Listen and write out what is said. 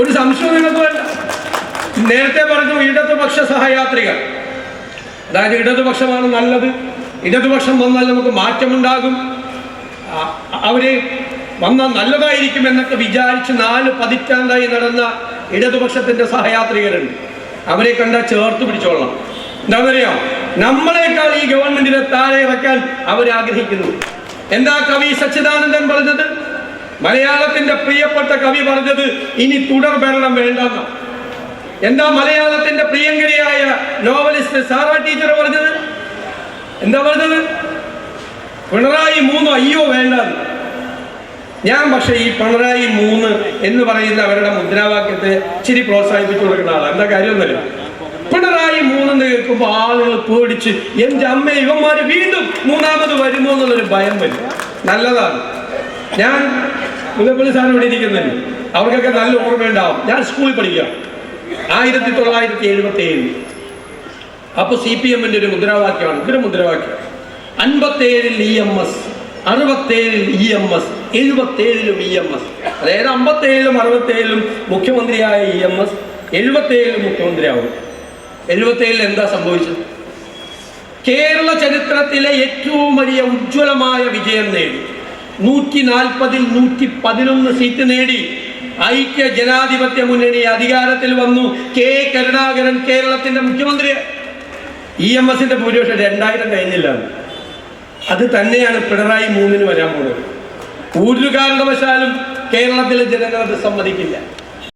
ഒരു സംശയവും നിങ്ങൾക്ക് വേണ്ട. നേരത്തെ പറഞ്ഞു ഇടതുപക്ഷ സഹയാത്രികൾ അതായത് ഇടതുപക്ഷമാണ് നല്ലത്. ഇടതുപക്ഷം വന്നാൽ നമുക്ക് മാറ്റമുണ്ടാകും. അവർ വന്നാൽ നല്ലതായിരിക്കും എന്നൊക്കെ വിചാരിച്ച് നാല് പതിറ്റാണ്ടായി നടന്ന ഇടതുപക്ഷത്തിന്റെ സഹയാത്രികരുണ്ട്. അവരെ കണ്ടാൽ ചേർത്ത് പിടിച്ചോളാം എന്താണെന്നറിയാം നമ്മളെക്കാൾ ഈ ഗവൺമെന്റിനെ താഴെ ഇറക്കാൻ അവർ ആഗ്രഹിക്കുന്നു എന്താ കവി സച്ചിദാനന്ദൻ പറഞ്ഞത്? മലയാളത്തിന്റെ പ്രിയപ്പെട്ട കവി പറഞ്ഞത് ഇനി തുടർ ഭരണം വേണ്ടെന്ന. എന്താ മലയാളത്തിന്റെ പ്രിയങ്കരിയായ നോവലിസ്റ്റ് സാറ ടീച്ചർ പറഞ്ഞത്? എന്താ പറഞ്ഞത്? പിണറായി മൂന്ന് അയ്യോ വേണ്ട ഞാൻ പക്ഷേ ഈ പിണറായി മൂന്ന് എന്ന് പറയുന്ന അവരുടെ മുദ്രാവാക്യത്തെ ഇച്ചിരി പ്രോത്സാഹിപ്പിച്ചു കൊടുക്കുന്ന ആളാണ് എന്താ കാര്യമൊന്നുമില്ല പിണറായി മൂന്നെന്ന് കേൾക്കുമ്പോൾ ആളുകൾ പേടിച്ച് എന്റെ അമ്മ ഇവന്മാര് വീണ്ടും മൂന്നാമത് വരുമോ എന്നുള്ളൊരു ഭയം വരും. നല്ലതാണ്. ഞാൻ മുല്ലപ്പള്ളി സാറിന് ഇവിടെ ഇരിക്കുന്നില്ല അവർക്കൊക്കെ നല്ല ഓർമ്മയുണ്ടാവും ഞാൻ സ്കൂളിൽ പഠിക്കുക ആയിരത്തി തൊള്ളായിരത്തി എഴുപത്തി ഏഴ് അപ്പൊ സി പി എമ്മിന്റെ ഒരു മുദ്രാവാക്യമാണ്. ഇതൊരു മുദ്രാവാക്യം. അൻപത്തേഴിൽ ഇ എം എസ് അറുപത്തേഴിൽ ഇ എം എസ് എഴുപത്തേഴിലും ഇ എം എസ് അതായത് അമ്പത്തേഴിലും അറുപത്തേഴിലും മുഖ്യമന്ത്രിയായ ഇ എം എസ് എഴുപത്തേഴിലും മുഖ്യമന്ത്രിയാവും. എഴുപത്തേഴിൽ എന്താ സംഭവിച്ചത്? കേരള ചരിത്രത്തിലെ ഏറ്റവും വലിയ ഉജ്ജ്വലമായ വിജയം നേടി. നൂറ്റി നാൽപ്പതിൽ നൂറ്റി പതിനൊന്ന് സീറ്റ് നേടി. ഐക്യ ജനാധിപത്യ മുന്നണി അധികാരത്തിൽ വന്നു. കെ കരുണാകരൻ കേരളത്തിന്റെ മുഖ്യമന്ത്രി. ഇ എം എസിന്റെ ഭൂരിപക്ഷം രണ്ടായിരം കഴിഞ്ഞില്ല. അത് തന്നെയാണ് പിണറായി മൂന്നിന് വരാൻ പോകുന്നത്. ഒരു കാരണവശാലും കേരളത്തിലെ ജനങ്ങൾ അത് സമ്മതിക്കില്ല.